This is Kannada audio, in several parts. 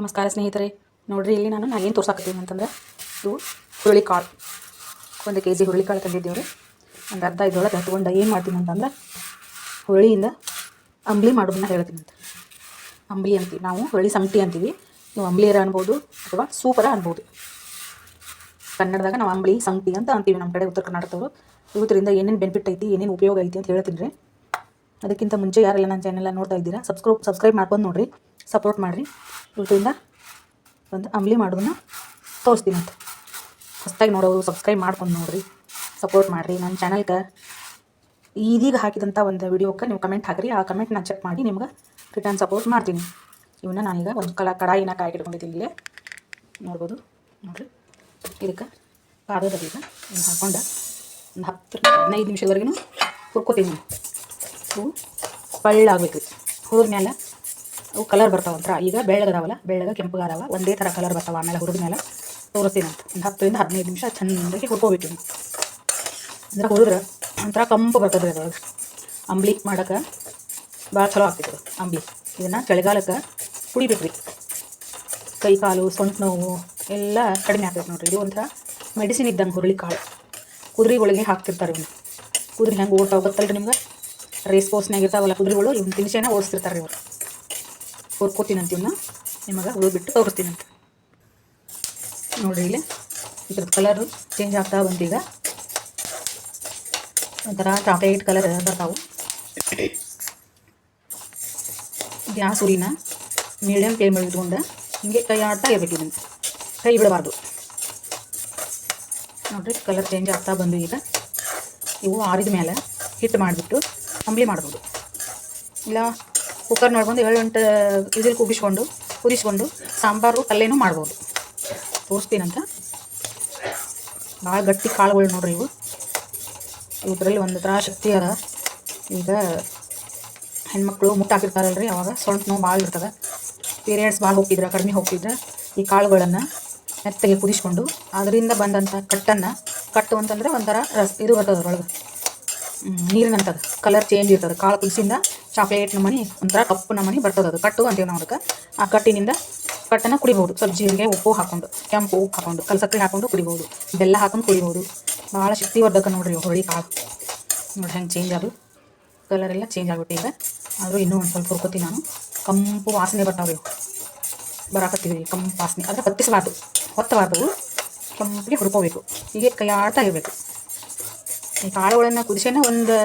ನಮಸ್ಕಾರ ಸ್ನೇಹಿತರೆ. ನೋಡ್ರಿ, ಇಲ್ಲಿ ನಾನು ನಾನೇನು ಏನು ತೋರ್ಸಾಕತ್ತೀನಿ ಅಂತಂದ್ರೆ ಇವು ಹುರುಳಿಕಾಳು ಒಂದು ಕೆ ಜಿ ಹುರುಳಿಕಾಳು ತಂದಿದ್ದೀವಿ ರೀ. ಒಂದು ಅರ್ಧ ಇದ್ರೊಳಗೆ ತೊಗೊಂಡು ಏನು ಮಾಡ್ತೀನಿ ಅಂತಂದ್ರೆ, ಹುರುಳಿಯಿಂದ ಅಂಬ್ಲಿ ಮಾಡೋದನ್ನ ಹೇಳ್ತೀನಿ ಅಂತ. ಅಂಬ್ಲಿ ಅಂತೀವಿ ನಾವು, ಹುರುಳಿ ಸಂಗಟಿ ಅಂತೀವಿ. ನೀವು ಅಂಬ್ಲಿಯರ ಅನ್ಬೋದು ಅಥವಾ ಸೂಪರ ಅನ್ಬೋದು. ಕನ್ನಡದಾಗ ನಾವು ಅಂಬ್ಲಿ ಸಂಟಿ ಅಂತ ಅಂತೀವಿ ನಮ್ಮ ಕಡೆ ಉತ್ತರ ಕರ್ನಾಟಕದವರು. ಇವತ್ತರಿಂದ ಏನೇನು ಬೆನಿಫಿಟ್ ಐತಿ, ಏನೇನು ಉಪಯೋಗ ಐತಿ ಅಂತ ಹೇಳ್ತೀನಿ ರೀ. ಅದಕ್ಕಿಂತ ಮುಂಚೆ ಯಾರೆಲ್ಲ ನನ್ನ ಚಾನೆಲ್ ನೋಡ್ತಾ ಇದ್ದೀರಾ ಸಬ್ಸ್ಕ್ರೈಬ್ ಸಬ್ಸ್ಕ್ರೈಬ್ ಮಾಡ್ಕೊಂಡು ನೋಡ್ರಿ. ಸಪೋರ್ಟ್ ಮಾಡಿರಿ. ಇದರಿಂದ ಒಂದು ಅಂಬ್ಲಿ ಮಾಡೋದನ್ನ ತೋರಿಸ್ತೀನಿ ಅಂತ. ಹೊಸ್ದಾಗಿ ನೋಡೋರು ಸಬ್ಸ್ಕ್ರೈಬ್ ಮಾಡ್ಕೊಂಡು ನೋಡಿರಿ ಸಪೋರ್ಟ್ ಮಾಡಿರಿ. ನನ್ನ ಚಾನಲ್ಗೆ ಇದೀಗ ಹಾಕಿದಂಥ ಒಂದು ವಿಡಿಯೋಕ್ಕೆ ನೀವು ಕಮೆಂಟ್ ಹಾಕಿರಿ. ಆ ಕಮೆಂಟ್ ನಾನು ಚೆಕ್ ಮಾಡಿ ನಿಮ್ಗೆ ರಿಟರ್ನ್ ಸಪೋರ್ಟ್ ಮಾಡ್ತೀನಿ. ಇವನ್ನ ನಾನೀಗ ಒಂದು ಕಲ ಕಡಾಯಿನ ಕಾಯ್ಕಿಟ್ಕೊಂಡಿದ್ದೀನಿ ಇಲ್ಲಿ. ನೋಡ್ಬೋದು, ನೋಡಿರಿ. ಇದಕ್ಕೆ ಕಾದೋದ ಈಗ ಇದನ್ನ ಹಾಕೊಂಡು ಒಂದು ಹತ್ತು ಹದಿನೈದು ನಿಮಿಷದವರೆಗೂ ಹುರ್ಕೋತೀನಿ. ಹೂವು ಪಳ್ಳಾಗಬೇಕು ಹುರಿದ ಮೇಲೆ ಅವು ಕಲರ್ ಬರ್ತಾವ ಒಂಥರ ಈಗ ಬೆಳ್ಳಗದಾವಲ್ಲ, ಬೆಳ್ಳಗ, ಕೆಂಪಗಾದವ, ಒಂದೇ ಥರ ಕಲರ್ ಬರ್ತಾವ ಆಮೇಲೆ ಹುರಿದ ಮೇಲೆ ತೋರಿಸ್ತೀನಿ ಅಂತ. ಒಂದು ಹತ್ತರಿಂದ ಹದಿನೈದು ನಿಮಿಷ ಚೆನ್ನಾಗಿ ಹುರ್ಕೋಬೇಕು. ಅಂದ್ರೆ ಹುರಿದ್ರೆ ಒಂಥರ ಕಂಪು ಬರ್ತದೆ ಅದು. ಅಂಬ್ಲಿ ಮಾಡೋಕೆ ಭಾಳ ಚಲೋ ಆಗ್ತೈತೆ ಅದು, ಅಂಬ್ಲಿ. ಇದನ್ನು ಚಳಿಗಾಲಕ್ಕೆ ಕುಡಿಬೇಕು ರೀ ಕೈ ಕಾಲು, ಸೊಂಟ ನೋವು ಎಲ್ಲ ಕಡಿಮೆ ಆಗ್ತೈತೆ ನೋಡಿರಿ. ಇದು ಒಂಥರ ಮೆಡಿಸಿನ್ ಇದ್ದಂಗೆ ಹುರುಳಿ ಕಾಳು ಕುದುರೆಗಳಿಗೆ ಹಾಕ್ತಿರ್ತಾರೆ ಇವನು. ಕುದುರೆ ಹೆಂಗೆ ಓಡ್ತಾವ ಗೊತ್ತಲ್ರಿ ನಿಮ್ಗೆ? ರೇಸ್ ಕೋರ್ಸ್ನಾಗ ಇರ್ತಾವಲ್ಲ ಕುದುರೆಗಳು, ಇವ್ನ ತಿನಿಸೇನ ಓಡಿಸ್ತಿರ್ತಾರೆ ಇವರು. ಹುರ್ಕೋತೀನಿ ಅಂತ ಇವನ್ನ ನಿಮಗೆ ಬಿಟ್ಟು ಅಂತ. ನೋಡ್ರಿ ಇಲ್ಲಿ ಇದ್ರದ್ದು ಕಲರು ಚೇಂಜ್ ಆಗ್ತಾ ಬಂತೀಗ ಒಂಥರ ಚಾಕ್ಲೇಟ್ ಕಲರ್ ಬರ್ತಾವು. ಗ್ಯಾಸ್ ಉರಿನ ಮೀಡಿಯಮ್ ಫ್ಲೇಮ್ ಇಟ್ಕೊಂಡು ಹಿಂಗೆ ಕೈ ಆಡ್ತಾ ಇರ್ಬೇಕು ಇದನ್ನು. ಕೈ ಬಿಡಬಾರ್ದು. ನೋಡ್ರಿ ಕಲರ್ ಚೇಂಜ್ ಆಗ್ತಾ ಬಂದು ಈಗ ಇವು ಆರಿದ ಮೇಲೆ ಹಿಟ್ಟು ಮಾಡಿಬಿಟ್ಟು ಅಂಬ್ಲಿ ಮಾಡ್ಬೋದು. ಇಲ್ಲ ಕುಕ್ಕರ್ ನೋಡ್ಕೊಂಡು ಏಳು ಎಂಟು ವಿಸಿಲ್ ಕುಗಿಸ್ಕೊಂಡು, ಕುದಿಸ್ಕೊಂಡು ಸಾಂಬಾರು, ಪಲ್ಯನೂ ಮಾಡ್ಬೋದು. ತೋರಿಸ್ತೀನಂತ ಭಾಳ ಗಟ್ಟಿ ಕಾಳುಗಳು ನೋಡ್ರಿ ಇವು. ಇದರಲ್ಲಿ ಒಂದು ಥರ ಶಕ್ತಿ ಅದ. ಈಗ ಹೆಣ್ಮಕ್ಳು ಮುಟ್ಟಾಕಿರ್ತಾರಲ್ಲ ರೀ ಅವಾಗ ಸ್ವಲ್ಪ ನೋವು ಭಾಳ ಇರ್ತದೆ. ಪೀರಿಯಡ್ಸ್ ಭಾಳ ಹೋಗ್ತಿದ್ರೆ, ಕಡಿಮೆ ಹೋಗ್ತಿದ್ರೆ. ಈ ಕಾಳುಗಳನ್ನು ಮೆತ್ತಗೆ ಕುದಿಸ್ಕೊಂಡು, ಅದರಿಂದ ಬಂದಂಥ ಕಟ್ಟನ್ನು ಕಟ್ಟು ಅಂತಂದರೆ ಒಂಥರ ರಸ್, ಇದು ಬರ್ತದೆ ಅದ್ರೊಳಗೆ. ನೀರಿನಂಥದ್ದು ಕಲರ್ ಚೇಂಜ್ ಇರ್ತದೆ. ಕಾಳು ಕುದಿಸಿಂದ ಚಾಕ್ಲೇಟ್ ನಮನಿ ಒಂಥರ ಕಪ್ಪು ನಮನಿ ಬರ್ತದೆ ಅದು. ಕಟ್ಟು ಅಂತೀವಿ ನಾವು ಅದಕ್ಕೆ. ಆ ಕಟ್ಟಿನಿಂದ ಕಟ್ಟನ್ನು ಕುಡಿಬೋದು. ಸ್ವಲ್ಪ ಜೀರಿಗೆ, ಉಪ್ಪು ಹಾಕೊಂಡು, ಕೆಂಪು ಉಪ್ಪು ಹಾಕೊಂಡು, ಕಲಸಕ್ಕೆ ಹಾಕೊಂಡು ಕುಡಿಬೋದು. ಬೆಲ್ಲ ಹಾಕೊಂಡು ಕುಡಿಬೋದು. ಭಾಳ ಶಕ್ತಿವರ್ಧಕ ನೋಡ್ರಿ ಹೊಳಿ ಕಾಳು. ನೋಡಿ ಹೆಂಗೆ ಚೇಂಜ್ ಅದು. ಕಲರ್ ಎಲ್ಲ ಚೇಂಜ್ ಆಗ್ಬಿಟ್ಟು ಈಗ. ಆದರೂ ಇನ್ನೂ ಒಂದು ಸ್ವಲ್ಪ ಹುರ್ಕೋತೀನಿ ನಾನು. ಕಂಪು ವಾಸನೆ ಬರ್ತಾವೆ ಇವು. ಬರಾಕತ್ತೀವಿ ಕಂಪು ವಾಸನೆ. ಆದರೆ ಹೊತ್ತಿಸಬಾರ್ದು. ಹೊತ್ತಬಾರ್ದು. ಕಂಪಿಗೆ ಹುರ್ಕೋಬೇಕು. ಹೀಗೆ ಕೈ ಆಡ್ತಾ ಇರಬೇಕು. ಈ ಕಾಳುಗಳನ್ನು ಕುದಿಸೇನೆ ಒಂದು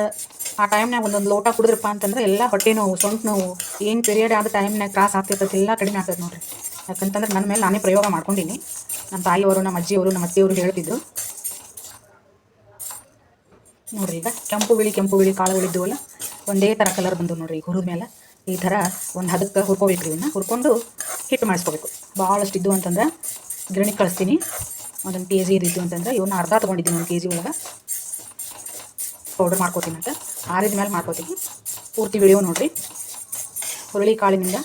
ಆ ಟೈಮ್ನಾಗ ಒಂದೊಂದು ಲೋಟ ಕುಡಿದ್ರಪ್ಪ ಅಂತಂದ್ರೆ ಎಲ್ಲ ಹೊಟ್ಟೆ ನೋವು, ಸೊಂಟ ನೋವು, ಏನು ಪೀರಿಯಡ್ ಆದ ಟೈಮ್ನಾಗ ತ್ರಾಸ ಆಗ್ತಿರ್ತೈತೆ ಎಲ್ಲ ಕಡಿಮೆ ಆಗ್ತದೆ ನೋಡ್ರಿ. ಯಾಕಂತಂದ್ರೆ ನನ್ನ ಮೇಲೆ ನಾನೇ ಪ್ರಯೋಗ ಮಾಡ್ಕೊಂಡಿನಿ. ನಮ್ಮ ತಾಯಿಯವರು, ನಮ್ಮ ಅಜ್ಜಿಯವರು, ನಮ್ಮ ಅತ್ತೆಯವರು ಹೇಳ್ತಿದ್ರು. ನೋಡ್ರಿ ಈಗ ಕೆಂಪು ಬಿಳಿ ಕೆಂಪು ಬಿಳಿ ಕಾಳುಗಳಿದ್ದವಲ್ಲ ಒಂದೇ ಥರ ಕಲರ್ ಬಂದು ನೋಡ್ರಿ ಈಗ ಹುರಿದ ಮೇಲೆ ಈ ಥರ ಒಂದು ಹದಕ್ಕೆ ಹುರ್ಕೋಬೇಕು ಇದನ್ನು ಹುರ್ಕೊಂಡು ಹಿಟ್ಟು ಮಾಡಿಸ್ಕೋಬೇಕು. ಭಾಳಷ್ಟು ಇದ್ದು ಅಂತಂದ್ರೆ ಗಿರಣಿ ಕಳಿಸ್ತೀನಿ. ಒಂದೊಂದು ಕೆ ಜಿ ಇದ್ದು ಅಂತಂದ್ರೆ ಇವನ್ನ ಅರ್ಧ ತೊಗೊಂಡಿದ್ದೀನಿ ಒಂದು ಕೆ ಜಿ ಒಳಗೆ. ಪೌಡರ್ ಮಾಡ್ಕೋತೀನಿ ಅಂತ ಆರಿದ ಮೇಲೆ ಮಾಡ್ಕೋತೀನಿ. ಪೂರ್ತಿ ವಿಡಿಯೋ ನೋಡಿರಿ. ಹುರುಳಿ ಕಾಳಿನಿಂದ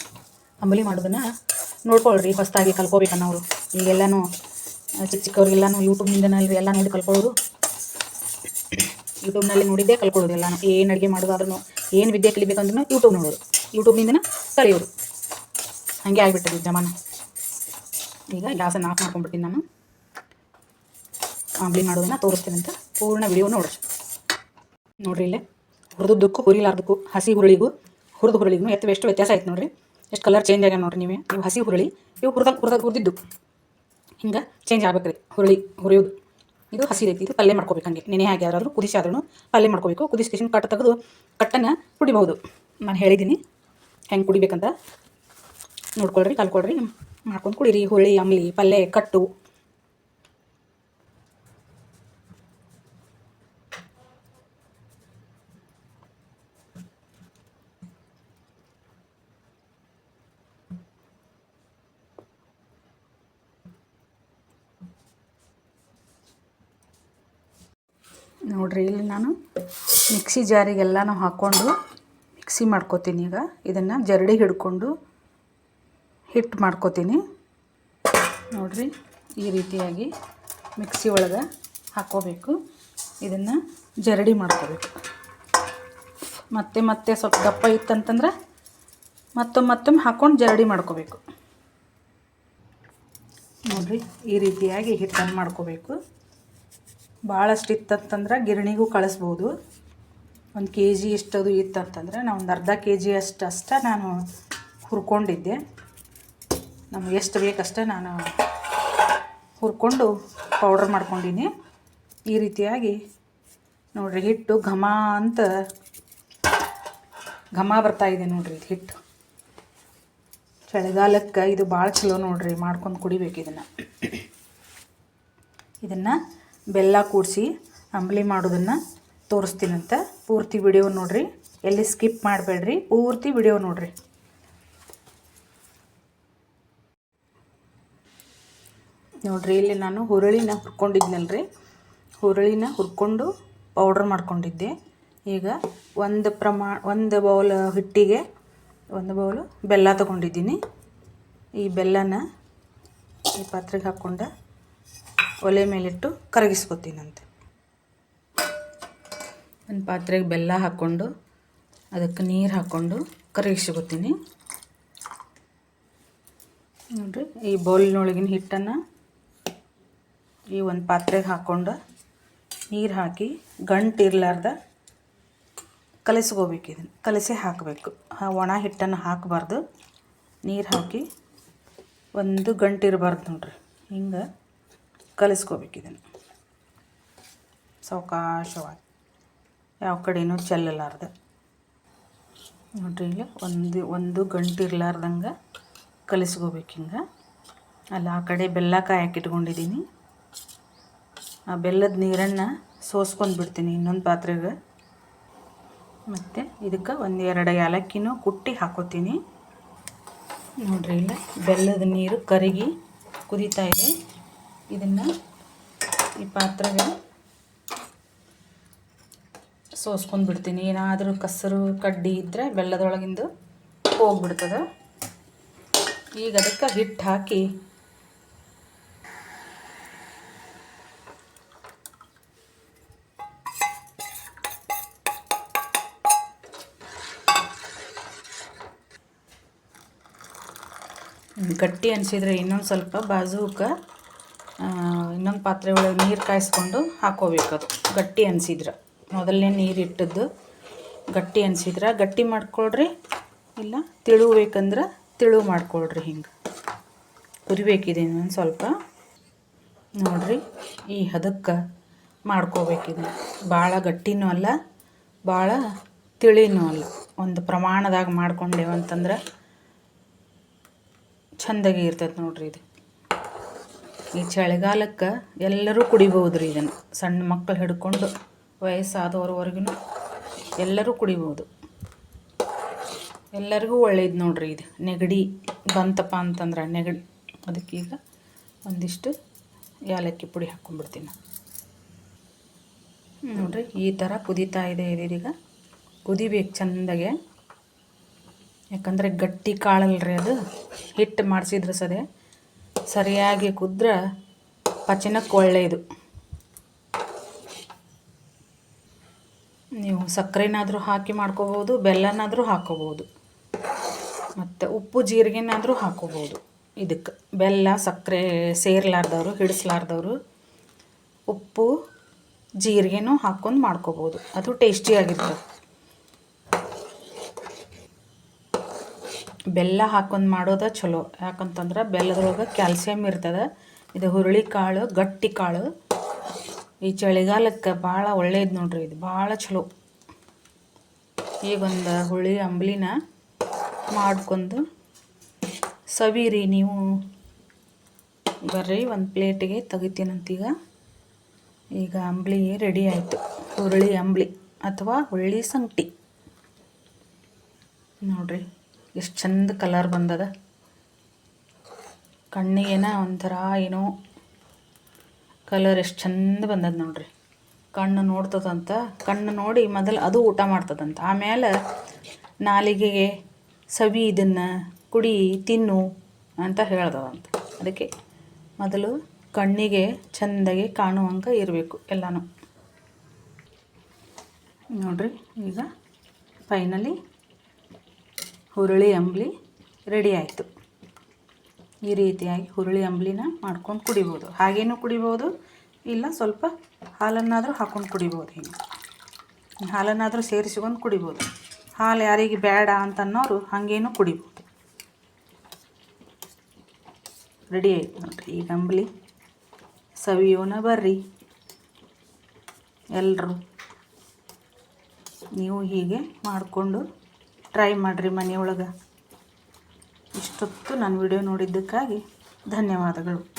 ಅಂಬಲಿ ಮಾಡೋದನ್ನು ನೋಡ್ಕೊಳ್ರಿ. ಹೊಸದಾಗಿ ಕಲ್ಕೋಬೇಕನ್ನೋರು. ಈಗೆಲ್ಲನೂ ಚಿಕ್ಕ ಚಿಕ್ಕವ್ರಿಗೆಲ್ಲನೂ ಯೂಟ್ಯೂಬ್ನಿಂದನಲ್ಲಿ ಎಲ್ಲ ನೋಡಿ ಕಲ್ಕೊಳ್ಳೋದು ಯೂಟ್ಯೂಬ್ನಲ್ಲಿ ನೋಡಿದ್ದೇ ಕಲ್ಕೊಳ್ಳೋದು ಎಲ್ಲನೂ. ಏನು ಅಡುಗೆ ಮಾಡೋದಾದ್ರೂ ಏನು ವಿದ್ಯೆ ಕಲಿಬೇಕಂದ್ರೂ ಯೂಟ್ಯೂಬ್ ನೋಡೋದು ಯೂಟ್ಯೂಬ್ನಿಂದನೇ ಕಲಿಯೋರು. ಹಾಗೆ ಆಗಿಬಿಟ್ಟಿದೆ ಜಮಾನ. ಈಗ ಗ್ಯಾಸನ್ನು ಆಫ್ ಮಾಡ್ಕೊಂಡ್ಬಿಡ್ತೀನಿ ನಾನು. ಅಂಬ್ಲಿ ಮಾಡೋದನ್ನು ತೋರಿಸ್ತೀನಿ ಅಂತ ಪೂರ್ಣ ವಿಡಿಯೋ ನೋಡ್ರಿ. ನೋಡ್ರಿ ಇಲ್ಲೇ. ಹುರಿದದ್ದಕ್ಕೂ ಹುರಿಲಾರ್ದಕ್ಕೂ, ಹಸಿ ಹುರುಳಿಗೂ, ಹುರಿದು ಹುರುಳಿಗೂ ಎತ್ತು ಎಷ್ಟು ವ್ಯತ್ಯಾಸ ಆಯ್ತು ನೋಡ್ರಿ. ಎಷ್ಟು ಕಲರ್ ಚೇಂಜ್ ಆಗ್ಯಾವ ನೋಡ್ರಿ ನೀವೇ. ಇವು ಹಸಿ ಹುರುಳಿ, ಇವು ಹುರಿದಾಗ ಹುರಿದಾಗ ಹುರಿದಿದ್ದು. ಹಿಂಗೆ ಚೇಂಜ್ ಆಗ್ಬೇಕ್ರಿ ಹುರುಳಿ, ಹುರಿಯೋದು. ಇದು ಹಸಿ ಐತಿ ಇದು ಪಲ್ಯ ಮಾಡ್ಕೋಬೇಕು ಹಂಗೆ. ನೆನೆ ಹಾಗೆ ಯಾರಾದರೂ ಕುದಿಸಿ ಆದ್ರೂ ಪಲ್ಯ ಮಾಡ್ಕೋಬೇಕು. ಕುದಿಸಿ ಕಿಶನ್ ಕಟ್ಟು ತೆಗೆದು ಕಟ್ಟನ್ನು ಕುಡಿಬಹುದು. ನಾನು ಹೇಳಿದ್ದೀನಿ ಹೆಂಗೆ ಕುಡಿಬೇಕಂತ. ನೋಡ್ಕೊಳ್ರಿ, ಕಲ್ಕೊಳ್ರಿ, ಮಾಡ್ಕೊಂಡು ಕುಡಿರಿ. ಹುರುಳಿ ಅಂಬ್ಲಿ ಪಲ್ಯ, ಕಟ್ಟು. ನೋಡ್ರಿ, ಇಲ್ಲಿ ನಾನು ಮಿಕ್ಸಿ ಜಾರಿಗೆಲ್ಲನೂ ಹಾಕ್ಕೊಂಡು ಮಿಕ್ಸಿ ಮಾಡ್ಕೋತೀನಿ ಈಗ. ಇದನ್ನು ಜರಡಿ ಹಿಡ್ಕೊಂಡು ಹಿಟ್ಟು ಮಾಡ್ಕೋತೀನಿ. ನೋಡಿರಿ, ಈ ರೀತಿಯಾಗಿ ಮಿಕ್ಸಿ ಒಳಗೆ ಹಾಕ್ಕೋಬೇಕು ಇದನ್ನು ಜರಡಿ ಮಾಡ್ಕೋಬೇಕು. ಮತ್ತೆ ಮತ್ತೆ ಸ್ವಲ್ಪ ದಪ್ಪ ಇತ್ತಂತಂದ್ರೆ ಮತ್ತೊಮ್ಮೆ ಮತ್ತೊಮ್ಮೆ ಹಾಕ್ಕೊಂಡು ಜರಡಿ ಮಾಡ್ಕೋಬೇಕು. ನೋಡಿರಿ, ಈ ರೀತಿಯಾಗಿ ಹಿಟ್ಟನ್ನು ಮಾಡ್ಕೋಬೇಕು. ಭಾಳಷ್ಟು ಇತ್ತಂತಂದ್ರೆ ಗಿರಣಿಗೂ ಕಳಿಸ್ಬೋದು. ಒಂದು ಕೆ ಜಿ ಇಷ್ಟದು ಇತ್ತಂತಂದ್ರೆ ನಾವು ಒಂದು ಅರ್ಧ ಕೆ ಜಿ ಅಷ್ಟು ಅಷ್ಟೇ ನಾನು ಹುರ್ಕೊಂಡಿದ್ದೆ. ನಮ್ಗೆ ಎಷ್ಟು ಬೇಕಷ್ಟೇ ನಾನು ಹುರ್ಕೊಂಡು ಪೌಡ್ರ್ ಮಾಡ್ಕೊಂಡೀನಿ. ಈ ರೀತಿಯಾಗಿ ನೋಡಿರಿ ಹಿಟ್ಟು ಘಮ ಅಂತ ಘಮ ಬರ್ತಾ ಇದೆ ನೋಡಿರಿ ಇದು ಹಿಟ್ಟು. ಚಳಿಗಾಲಕ್ಕೆ ಇದು ಭಾಳ ಚಲೋ ನೋಡಿರಿ ಮಾಡ್ಕೊಂಡು ಕುಡಿಬೇಕು ಇದನ್ನು. ಇದನ್ನು ಬೆಲ್ಲ ಕೂಡಿಸಿ ಅಂಬಲಿ ಮಾಡೋದನ್ನು ತೋರಿಸ್ತೀನಂತ. ಪೂರ್ತಿ ವಿಡಿಯೋ ನೋಡಿರಿ. ಎಲ್ಲಿ ಸ್ಕಿಪ್ ಮಾಡಬೇಡ್ರಿ. ಪೂರ್ತಿ ವಿಡಿಯೋ ನೋಡಿರಿ. ನೋಡಿರಿ, ಇಲ್ಲಿ ನಾನು ಹುರುಳಿನ ಹುರ್ಕೊಂಡಿದ್ನಲ್ರಿ. ಹುರುಳಿನ ಹುರ್ಕೊಂಡು ಪೌಡ್ರ್ ಮಾಡ್ಕೊಂಡಿದ್ದೆ. ಈಗ ಒಂದು ಪ್ರಮಾಣ ಒಂದು ಬೌಲ್ ಹಿಟ್ಟಿಗೆ ಒಂದು ಬೌಲು ಬೆಲ್ಲ ತಗೊಂಡಿದ್ದೀನಿ. ಈ ಬೆಲ್ಲನ ಈ ಪಾತ್ರೆಗೆ ಹಾಕ್ಕೊಂಡು. ಒಲೆ ಮೇಲಿಟ್ಟು ಕರಗಿಸ್ಕೊತೀನಂತೆ. ಒಂದು ಪಾತ್ರೆಗೆ ಬೆಲ್ಲ ಹಾಕ್ಕೊಂಡು ಅದಕ್ಕೆ ನೀರು ಹಾಕ್ಕೊಂಡು ಕರಗಿಸ್ಕೊತೀನಿ. ನೋಡಿರಿ, ಈ ಬೌಲ್ನೊಳಗಿನ ಹಿಟ್ಟನ್ನು ಈ ಒಂದು ಪಾತ್ರೆಗೆ ಹಾಕ್ಕೊಂಡು ನೀರು ಹಾಕಿ ಗಂಟು ಇರಲಾರ್ದ ಕಲಿಸ್ಕೋಬೇಕು ಇದನ್ನು, ಕಲಸಿ ಹಾಕಬೇಕು. ಒಣ ಹಿಟ್ಟನ್ನು ಹಾಕಬಾರ್ದು. ನೀರು ಹಾಕಿ ಒಂದು ಗಂಟು ಇರಬಾರ್ದು ನೋಡ್ರಿ. ಹಿಂಗೆ ಕಲಿಸ್ಕೋಬೇಕು ಇದನ್ನು ಸಾವಕಾಶವಾಗಿ. ಯಾವ ಕಡೆಯೂ ಚೆಲ್ಲಲಾರ್ದೆ. ನೋಡ್ರಿ ಇಲ್ಲಿ ಒಂದು ಒಂದು ಗಂಟು ಇರ್ಲಾರ್ದಂಗೆ ಕಲಿಸ್ಕೋಬೇಕು ಹಿಂಗೆ. ಅಲ್ಲಿ, ಆ ಕಡೆ ಬೆಲ್ಲ ಕಾಯಕ್ಕೆ ಇಟ್ಕೊಂಡಿದ್ದೀನಿ. ಆ ಬೆಲ್ಲದ ನೀರನ್ನು ಸೋಸ್ಕೊಂಡು ಬಿಡ್ತೀನಿ ಇನ್ನೊಂದು ಪಾತ್ರೆಗೆ. ಮತ್ತು ಇದಕ್ಕೆ ಒಂದು ಎರಡು ಏಲಕ್ಕಿನೂ ಕುಟ್ಟಿ ಹಾಕೋತೀನಿ. ನೋಡ್ರಿ ಇಲ್ಲ ಬೆಲ್ಲದ ನೀರು ಕರಗಿ ಕುದೀತಾ ಇದೆ. ಇದನ್ನು ಈ ಪಾತ್ರೆಗೆ ಸೋಸ್ಕೊಂಡು ಬಿಡ್ತೀನಿ. ಏನಾದರೂ ಕಸರು, ಕಡ್ಡಿ ಇದ್ದರೆ ಬೆಲ್ಲದೊಳಗಿಂದು ಹೋಗ್ಬಿಡ್ತದೆ. ಈಗ ಅದಕ್ಕೆ ಹಿಟ್ಟು ಹಾಕಿ ಗಟ್ಟಿ ಅನಿಸಿದ್ರೆ ಇನ್ನೊಂದು ಸ್ವಲ್ಪ ಬಾಜೂಕ್ಕೆ ಇನ್ನೊಂದು ಪಾತ್ರೆ ಒಳಗೆ ನೀರು ಕಾಯಿಸ್ಕೊಂಡು ಅದು. ಗಟ್ಟಿ ಅನಿಸಿದ್ರೆ. ಮೊದಲನೇ ನೀರು ಇಟ್ಟದ್ದು ಗಟ್ಟಿ ಅನಿಸಿದ್ರೆ. ಗಟ್ಟಿ ಮಾಡ್ಕೊಳ್ರಿ, ಇಲ್ಲ ತಿಳು ಬೇಕಂದ್ರೆ ತಿಳು ಮಾಡ್ಕೊಳ್ರಿ ಹಿಂಗೆ. ಕುದಿಬೇಕಿದೆ ಇನ್ನೊಂದು ಸ್ವಲ್ಪ. ನೋಡ್ರಿ, ಈ ಹದಕ್ಕೆ ಮಾಡ್ಕೋಬೇಕಿದೆ. ಭಾಳ ಗಟ್ಟಿನೂ ಅಲ್ಲ ಭಾಳ ತಿಳಿನೂ ಅಲ್ಲ. ಒಂದು ಪ್ರಮಾಣದಾಗ ಮಾಡ್ಕೊಂಡೇವಂತಂದ್ರೆ ಚಂದಾಗಿ ಇರ್ತೈತೆ ನೋಡ್ರಿ ಇದು. ಈ ಚಳಿಗಾಲಕ್ಕೆ ಎಲ್ಲರೂ ಕುಡಿಬೋದು ರೀ ಇದನ್ನು. ಸಣ್ಣ ಮಕ್ಕಳು ಹಿಡ್ಕೊಂಡು ವಯಸ್ಸಾದವ್ರವರೆಗೂ ಎಲ್ಲರೂ ಕುಡಿಬೋದು ಎಲ್ಲರಿಗೂ ಒಳ್ಳೇದು ನೋಡ್ರಿ ಇದು. ನೆಗಡಿ ಬಂತಪ್ಪ ಅಂತಂದ್ರೆ ನೆಗಡಿ. ಅದಕ್ಕೀಗ ಒಂದಿಷ್ಟು ಏಲಕ್ಕಿ ಪುಡಿ ಹಾಕ್ಕೊಂಡ್ಬಿಡ್ತೀನಿ ನೋಡ್ರಿ, ಈ ಥರ ಕುದೀತಾ ಇದೆ ಇದೀಗ ಕುದಿಬೇಕು ಚೆಂದಾಗೆ. ಯಾಕಂದರೆ ಗಟ್ಟಿ ಕಾಳಲ್ರಿ ಅದು. ಹಿಟ್ಟು ಮಾಡಿಸಿದ್ರೆ ಸದೆ ಸರಿಯಾಗಿ ಕುದ್ರೆ ಪಚನಕ್ಕೆ ಒಳ್ಳೆಯದು. ನೀವು ಸಕ್ಕರೆನಾದರೂ ಹಾಕಿ ಮಾಡ್ಕೋಬೋದು ಬೆಲ್ಲನಾದರೂ ಹಾಕೋಬೋದು ಮತ್ತು ಉಪ್ಪು ಜೀರಿಗೆನಾದರೂ ಹಾಕೋಬೋದು ಇದಕ್ಕೆ ಬೆಲ್ಲ, ಸಕ್ಕರೆ ಸೇರ್ಲಾರ್ದವರು, ಹಿಡಿಸ್ಲಾರ್ದವರು ಉಪ್ಪು ಜೀರಿಗೆನೂ ಹಾಕ್ಕೊಂಡು ಮಾಡ್ಕೋಬೋದು ಅದು ಟೇಸ್ಟಿಯಾಗಿರ್ತದೆ. ಬೆಲ್ಲ ಹಾಕೊಂಡು ಮಾಡೋದು ಚಲೋ. ಯಾಕಂತಂದ್ರೆ ಬೆಲ್ಲದೊಳಗೆ ಕ್ಯಾಲ್ಸಿಯಮ್ ಇರ್ತದೆ. ಇದು ಹುರುಳಿ ಕಾಳು, ಗಟ್ಟಿ ಕಾಳು. ಈ ಚಳಿಗಾಲಕ್ಕೆ ಭಾಳ ಒಳ್ಳೆಯದು ನೋಡ್ರಿ ಇದು. ಭಾಳ ಚಲೋ. ಈಗೊಂದು ಹುಳಿ ಅಂಬ್ಲಿನ ಮಾಡ್ಕೊಂಡು ಸವಿರಿ ನೀವು. ಬರ್ರಿ ಒಂದು ಪ್ಲೇಟಿಗೆ ತೆಗಿತೀನಂತೀಗ. ಈಗ ಅಂಬ್ಲಿ ರೆಡಿ ಆಯಿತು. ಹುರುಳಿ ಅಂಬ್ಲಿ ಅಥವಾ ಹುರುಳಿ ಸಂಗಟಿ ನೋಡ್ರಿ. ಎಷ್ಟು ಚಂದ ಕಲರ್ ಬಂದದ. ಕಣ್ಣಿಗೇನ ಒಂಥರ ಏನೋ ಕಲರ್ ಎಷ್ಟು ಚಂದ ಬಂದದ ನೋಡ್ರಿ. ಕಣ್ಣು ನೋಡ್ತದಂತ, ಕಣ್ಣು ನೋಡಿ ಮೊದಲು ಅದು ಊಟ ಮಾಡ್ತದಂತ. ಆಮೇಲೆ ನಾಲಿಗೆಗೆ ಸವಿ ಇದನ್ನು, ಕುಡಿ, ತಿನ್ನು ಅಂತ ಹೇಳ್ದವಂತ ಅದಕ್ಕೆ ಮೊದಲು ಕಣ್ಣಿಗೆ ಚೆಂದಾಗಿ ಕಾಣುವಂಗೆ ಇರಬೇಕು ಎಲ್ಲನೂ. ನೋಡ್ರಿ ಈಗ ಫೈನಲಿ ಹುರುಳಿ ಅಂಬ್ಲಿ ರೆಡಿ ಆಯಿತು. ಈ ರೀತಿಯಾಗಿ ಹುರುಳಿ ಅಂಬ್ಲಿನ ಮಾಡ್ಕೊಂಡು ಕುಡಿಬೋದು. ಹಾಗೇನೂ ಕುಡಿಬೋದು? ಇಲ್ಲ, ಸ್ವಲ್ಪ ಹಾಲನ್ನಾದರೂ ಹಾಕ್ಕೊಂಡು ಕುಡಿಬೋದು ಹಿಂಗೆ ಹಾಲನ್ನಾದರೂ ಸೇರಿಸ್ಕೊಂಡು ಕುಡಿಬೋದು. ಹಾಲು ಯಾರಿಗೆ ಬೇಡ ಅಂತ ಅನ್ನೋರು ಹಾಗೇನೂ ಕುಡಿಬೋದು. ರೆಡಿ ಆಯ್ತು ನೋಡಿರಿ. ಈಗ ಅಂಬ್ಲಿ ಸವಿಯೋನ ಬರ್ರಿ. ಎಲ್ಲರೂ ನೀವು ಹೀಗೆ ಮಾಡಿಕೊಂಡು ಟ್ರೈ ಮಾಡಿರಿ ಮನೆಯೊಳಗೆ. ಇಷ್ಟೊತ್ತು ನನ್ನ ವಿಡಿಯೋ ನೋಡಿದ್ದಕ್ಕಾಗಿ ಧನ್ಯವಾದಗಳು.